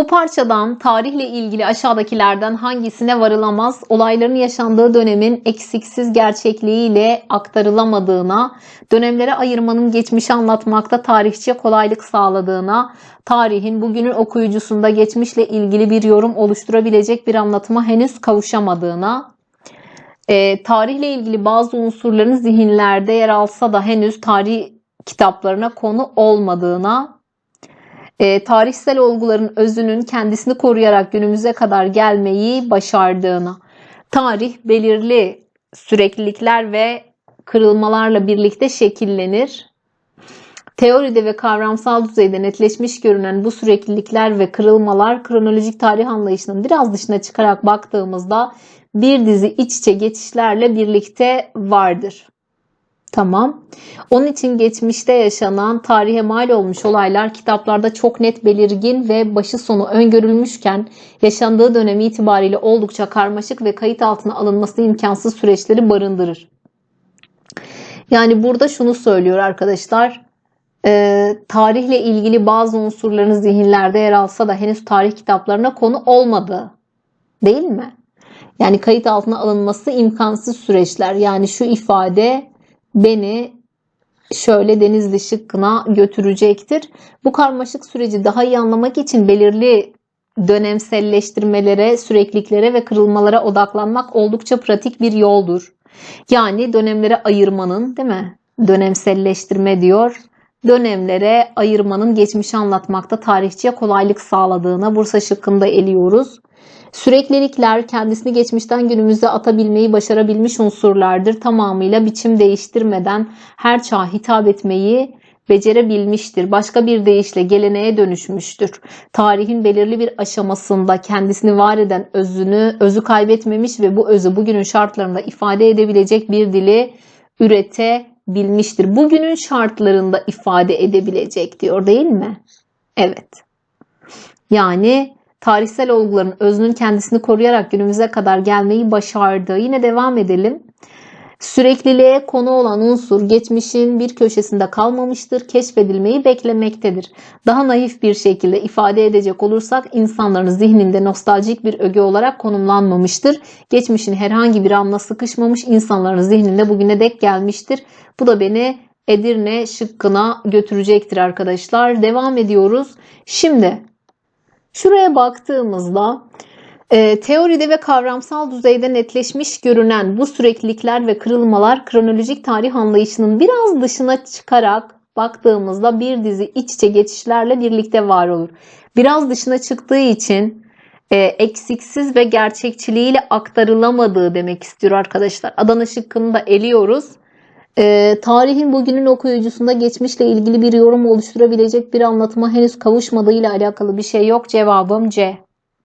Bu parçadan tarihle ilgili aşağıdakilerden hangisine varılamaz? Olayların yaşandığı dönemin eksiksiz gerçekliğiyle aktarılamadığına, dönemlere ayırmanın geçmişi anlatmakta tarihçiye kolaylık sağladığına, tarihin bugünün okuyucusunda geçmişle ilgili bir yorum oluşturabilecek bir anlatıma henüz kavuşamadığına, e, tarihle ilgili bazı unsurların zihinlerde yer alsa da henüz tarih kitaplarına konu olmadığına, e, tarihsel olguların özünün kendisini koruyarak günümüze kadar gelmeyi başardığına, tarih belirli süreklilikler ve kırılmalarla birlikte şekillenir. Teoride ve kavramsal düzeyde netleşmiş görünen bu süreklilikler ve kırılmalar kronolojik tarih anlayışının biraz dışına çıkarak baktığımızda bir dizi iç içe geçişlerle birlikte vardır. Tamam. Onun için geçmişte yaşanan tarihe mal olmuş olaylar kitaplarda çok net belirgin ve başı sonu öngörülmüşken yaşandığı dönem itibariyle oldukça karmaşık ve kayıt altına alınması imkansız süreçleri barındırır. Yani burada şunu söylüyor arkadaşlar. E, tarihle ilgili bazı unsurların zihinlerde yer alsa da henüz tarih kitaplarına konu olmadı. Değil mi? Yani kayıt altına alınması imkansız süreçler. Yani şu ifade beni şöyle Denizli şıkkına götürecektir. Bu karmaşık süreci daha iyi anlamak için belirli dönemselleştirmelere, sürekliklere ve kırılmalara odaklanmak oldukça pratik bir yoldur. Yani dönemlere ayırmanın, değil mi? Dönemselleştirme diyor. Dönemlere ayırmanın geçmişi anlatmakta tarihçiye kolaylık sağladığına Bursa şıkkında eliyoruz. Süreklilikler kendisini geçmişten günümüze atabilmeyi başarabilmiş unsurlardır. Tamamıyla biçim değiştirmeden her çağa hitap etmeyi becerebilmiştir. Başka bir deyişle geleneğe dönüşmüştür. Tarihin belirli bir aşamasında kendisini var eden özünü, özü kaybetmemiş ve bu özü bugünün şartlarında ifade edebilecek bir dili üretebilmiştir. Bugünün şartlarında ifade edebilecek diyor değil mi? Evet. Yani tarihsel olguların özünün kendisini koruyarak günümüze kadar gelmeyi başardı. Yine devam edelim. Sürekliliğe konu olan unsur geçmişin bir köşesinde kalmamıştır, keşfedilmeyi beklemektedir. Daha naif bir şekilde ifade edecek olursak insanların zihninde nostaljik bir öge olarak konumlanmamıştır. Geçmişin herhangi bir anla sıkışmamış insanların zihninde bugüne dek gelmiştir. Bu da beni Edirne şıkkına götürecektir arkadaşlar. Devam ediyoruz. Şimdi Şuraya baktığımızda e, teoride ve kavramsal düzeyde netleşmiş görünen bu süreklilikler ve kırılmalar kronolojik tarih anlayışının biraz dışına çıkarak baktığımızda bir dizi iç içe geçişlerle birlikte var olur. Biraz dışına çıktığı için e, eksiksiz ve gerçekçiliğiyle aktarılamadığı demek istiyor arkadaşlar. Adana şıkkını da eliyoruz. E, tarihin bugünün okuyucusunda geçmişle ilgili bir yorum oluşturabilecek bir anlatıma henüz kavuşmadığı ile alakalı bir şey yok. Cevabım C.